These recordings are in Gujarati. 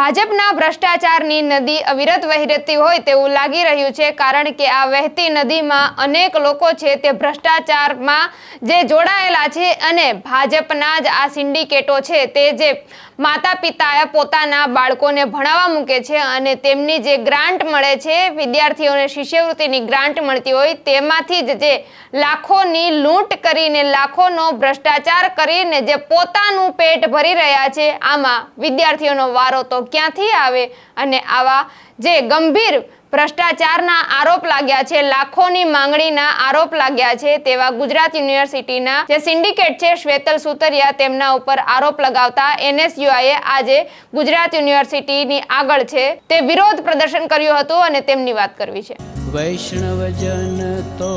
ભાજપના ભ્રષ્ટાચારની નદી અવિરત વહી રહેતી હોય તેવું લાગી રહ્યું છે, કારણ કે આ વહેતી નદીમાં અનેક લોકો છે તે ભ્રષ્ટાચારમાં જે જોડાયેલા છે અને ભાજપના જ આ સિન્ડિકેટો છે તે જે માતા પિતાએ પોતાના બાળકોને ભણાવવા મૂકે છે અને તેમની જે ગ્રાન્ટ મળે છે, વિદ્યાર્થીઓને શિષ્યવૃત્તિની ગ્રાન્ટ મળતી હોય તેમાંથી જ જે લાખોની લૂંટ કરીને, લાખોનો ભ્રષ્ટાચાર કરીને જે પોતાનું પેટ ભરી રહ્યા છે, આમાં વિદ્યાર્થીઓનો વારો તો ક્યાંથી આવે? અને આવા જે ગંભીર ભ્રષ્ટાચારના આરોપ લાગ્યા છે, લાખોની માંગણીના આરોપ લાગ્યા છે, તેવા ગુજરાત યુનિવર્સિટીના જે સિન્ડિકેટ છે, શ્વેતલ સુતરિયા, તેમના ઉપર આરોપ લગાવતા એનએસયુઆઈએ આજે ગુજરાત યુનિવર્સિટીની આગળ છે. તે વિરોધ પ્રદર્શન કર્યું હતું અને તેમની વાત કરવી છે. વૈષ્ણવજન તો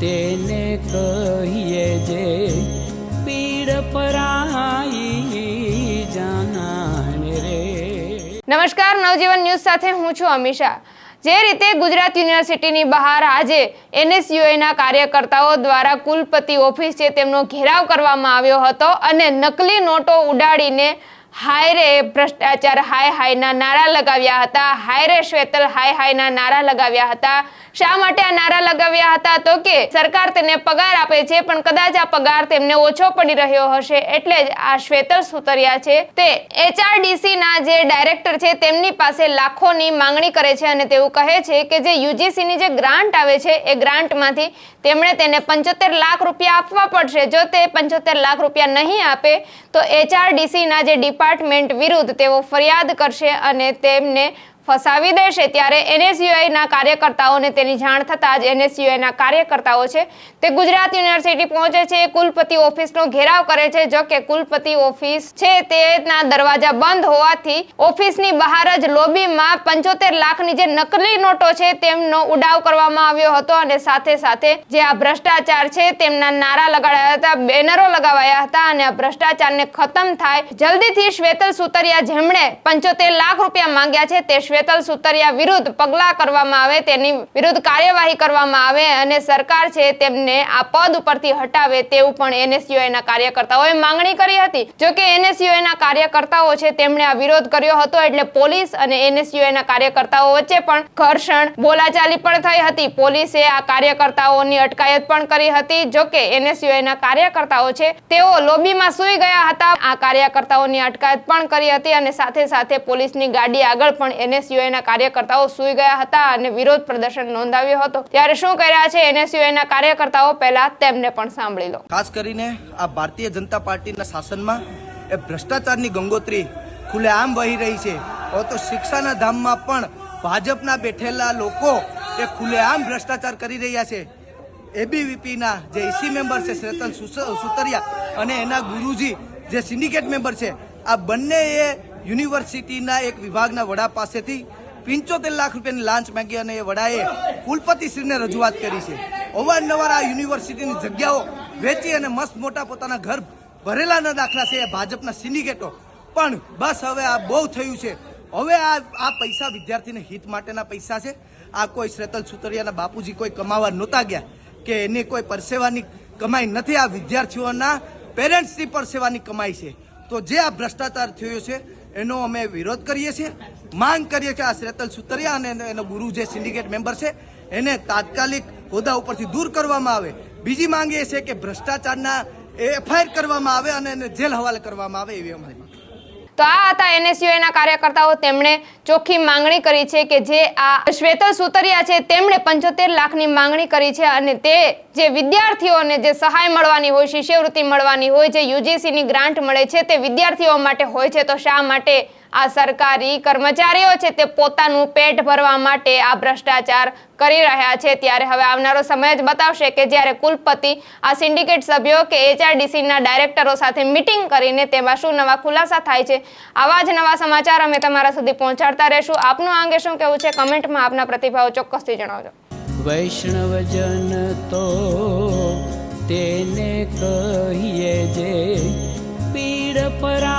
તેને કહીએ જે પીડ પરાઈ નમસ્કાર, નવજીવન ન્યૂઝ સાથે હું છું અમિશા જે રીતે ગુજરાત યુનિવર્સિટીની બહાર આજે એનએસયુએના કાર્યકર્તાઓ દ્વારા કુલપતિ ઓફિસ છે તેમનો ઘેરાવ કરવામાં આવ્યો હતો અને નકલી નોટો ઉડાડીને હાયરે ભ્રષ્ટાચાર, હાય હાયના નારા લગાવ્યા હતા. હાય રે શ્વેતલ, હાય હાયના નારા લગાવ્યા હતા. શા માટે આ નારા લગાવ્યા હતા? તો કે સરકાર તેને પગાર આપે છે, પણ કદાચ આ પગાર તેમને ઓછો પડી રહ્યો હશે. એટલે જ આ શ્વેતલ સુતરિયા છે. તે એચઆરડીસી ના જે ડાયરેક્ટર છે, તેમની પાસે લાખોની માંગણી કરે છે અને તેવું કહે છે કે જે યુજીસી ની જે ગ્રાન્ટ આવે છે, એ ગ્રાન્ટમાંથી તેમણે તેને પંચોતેર લાખ રૂપિયા આપવા પડશે. જો તે પંચોતેર લાખ રૂપિયા નહીં આપે, તો એચઆરડીસી ના જે ડિપાર્ટમેન્ટ વિરુદ્ધ તેઓ ફરિયાદ કરશે અને તેમને ફસાવી દેશે ત્યારે એનએસયુઆઈના કાર્યકર્તાઓને તેની જાણ થતાં જ એનએસયુઆઈના કાર્યકર્તાઓ છે તે ગુજરાત યુનિવર્સિટી પહોંચે છે. કુલપતિ ઓફિસનો ઘેરાવ કરે છે. જો કે કુલપતિ ઓફિસ છે તેના દરવાજા બંધ હોવાથી ઓફિસની બહાર જ લોબીમાં પંચોતેર લાખની જે નકલી નોટો છે તેમનો ઉડાવ કરવામાં આવ્યો હતો અને સાથે સાથે જે આ ભ્રષ્ટાચાર છે તેમના નારા લગાડ્યા હતા, બેનરો લગાવાયા હતા અને આ ભ્રષ્ટાચારને ખતમ થાય જલ્દીથી શ્વેતલ સુતરિયા જેમણે પંચોતેર લાખ રૂપિયા માંગ્યા છે તે શ્વેતલ સુતરિયા વિરુદ્ધ પગલાં કરવામાં આવે, તેની વિરુદ્ધ કાર્યવાહી કરવામાં આવે અને સરકાર છે તેમને આ પદ ઉપરથી હટાવે તેવું પણ એનએસયુઆઈના કાર્યકર્તાઓએ માંગણી કરી હતી. જો કે એનએસયુઆઈના કાર્યકર્તાઓ છે તેમણે આ વિરોધ કર્યો હતો એટલે પોલીસ અને એનએસયુઆઈના કાર્યકર્તાઓ વચ્ચે પણ ઘર્ષણ, બોલાચાલી પણ થઈ હતી. પોલીસે આ કાર્યકર્તાઓની અટકાયત પણ કરી હતી. જો કે એનએસયુઆઈના કાર્યકર્તાઓ છે તેઓ લોબીમાં સૂઈ ગયા હતા. આ કાર્યકર્તાઓની અટકાયત પણ કરી હતી અને સાથે સાથે પોલીસની ગાડી આગળ પણ એનએસયુઆઈ ના કાર્યકર્તાઓ સૂઈ ગયા હતા અને વિરોધ પ્રદર્શન નોંધાવ્યો હતો. ત્યારે શું કર્યા છે? એનએસયુઆઈના કાર્યકર્તાઓ પહેલા તેમને પણ સાંભળી લો. ખાસ કરીને આ ભારતીય જનતા પાર્ટીના શાસનમાં એ ભ્રષ્ટાચારની ગંગોત્રી ખુલ્લેઆમ વહી રહી છે. હો તો શિક્ષાના ધામમાં પણ ભાજપના બેઠેલા લોકો એ ખુલ્લેઆમ ભ્રષ્ટાચાર કરી રહ્યા છે. એબીવીપીના જે ઈસી મેમ્બર છે શ્રેતન સુતરિયા અને એના ગુરુજી જે સિન્ડિકેટ મેમ્બર છે, આ બંને એ યુનિવર્સિટીના એક વિભાગના વડા પાસેથી પંચોતેર લાખ રૂપિયાની લાંચ માંગી અને એ વડાએ કુલપતિશ્રીને રજૂઆત કરી છે. અવારનવાર આ યુનિવર્સિટીની જગ્યાઓ વેચી અને મસ્ત મોટા પોતાના ઘર ભરેલાના દાખલા છે એ ભાજપના સિન્ડિકેટો પણ બસ હવે આ બહુ થયું છે. હવે આ આ પૈસા વિદ્યાર્થીને હિત માટેના પૈસા છે. આ કોઈ શ્રેતલ સુતરિયાના બાપુજી કોઈ કમાવા નહોતા ગયા કે એની કોઈ પરસેવાની કમાઈ નથી. આ વિદ્યાર્થીઓના પેરેન્ટ્સની પરસેવાની કમાઈ છે. તો જે આ ભ્રષ્ટાચાર થયો છે એનો અમે વિરોધ કરીએ છીએ. માંગ કરીએ છીએ આ શ્રેતલ સુતરિયા અને એનો- ગુરુ જે સિન્ડિકેટ મેમ્બર છે, એને તાત્કાલિક હોદ્દા ઉપરથી દૂર કરવામાં આવે. બીજી માંગ એ છે કે ભ્રષ્ટાચારના એફઆઈઆર કરવામાં આવે અને એને જેલ હવાલે કરવામાં આવે એવી અમારી તો આ હતા એનએસયુઆઈ ના કાર્યકર્તાઓ. તેમણે ચોખ્ખી માંગણી કરી છે કે જે આ શ્વેતલ સુતરિયા છે, તેમણે પંચોતેર લાખની માંગણી કરી છે અને તે જે વિદ્યાર્થીઓને જે સહાય મળવાની હોય, શિષ્યવૃત્તિ મળવાની હોય, જે યુજીસીની ગ્રાન્ટ મળે છે, તે વિદ્યાર્થીઓ માટે હોય છે. તો શા માટે આ સરકારી કર્મચારીઓ છે તે પોતાનું પેટ ભરવા માટે આ ભ્રષ્ટાચાર કરી રહ્યા છે. ત્યારે હવે આવનારો સમય જ બતાવશે કે જ્યારે કુલપતિ, આ સિન્ડિકેટ સભ્યો કે એચઆરડીસીના ડાયરેક્ટરો સાથે મિટિંગ કરીને તેમાં શું નવા ખુલાસા થાય છે, આવા જ નવા સમાચાર અમે તમારા સુધી પહોંચાડતા રહેશું. આપનું આ અંગે શું કહેવું છે કમેન્ટમાં આપના પ્રતિભાવો ચોક્કસથી જણાવજો. વૈષ્ણવજન તો તેને કહીએ જે પીડ પરાઈ